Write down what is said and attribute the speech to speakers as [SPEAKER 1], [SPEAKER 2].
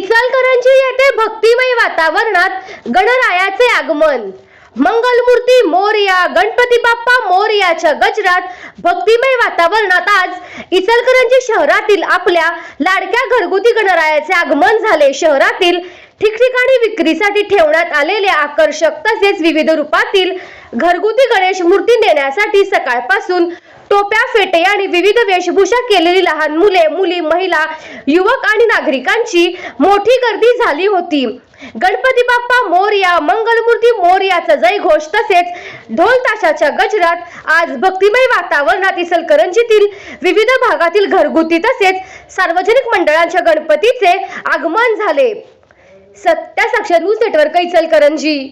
[SPEAKER 1] इचलकरंजी येथे भक्तिमय वातावरणात गणरायाचे आगमन. मंगलमूर्ती मोरया गणपती बाप्पा मोरयाच्या गजरात भक्तिमय वातावरणात आज इचलकरंजी शहरातील आपल्या लाडक्या घरगुती गणरायाचे आगमन झाले. शहरातील ठिकठिकाणी विक्रीसाठी ठेवण्यात आलेल्या आकर्षक तसेच विविध रूपातील घरगुती गणेश मूर्ती नेण्यासाठी सकाळपासून टोप्या फेटे आणि विविध वेशभूषा केलेली लहान मुले मुली महिला युवक आणि नागरिकांची मोठी गर्दी झाली होती. गणपती बाप्पा मोरया मंगलमूर्ती मोरयाचा जयघोष तसेच ढोल ताशाच्या गजरात आज भक्तिमय वातावरणात इचलकरंजीतील विविध भागातील घरगुती तसेच सार्वजनिक मंडळांच्या गणपतीचे आगमन झाले. सत्या साक्षर न्यूज नेटवर्क इचलकरंजी.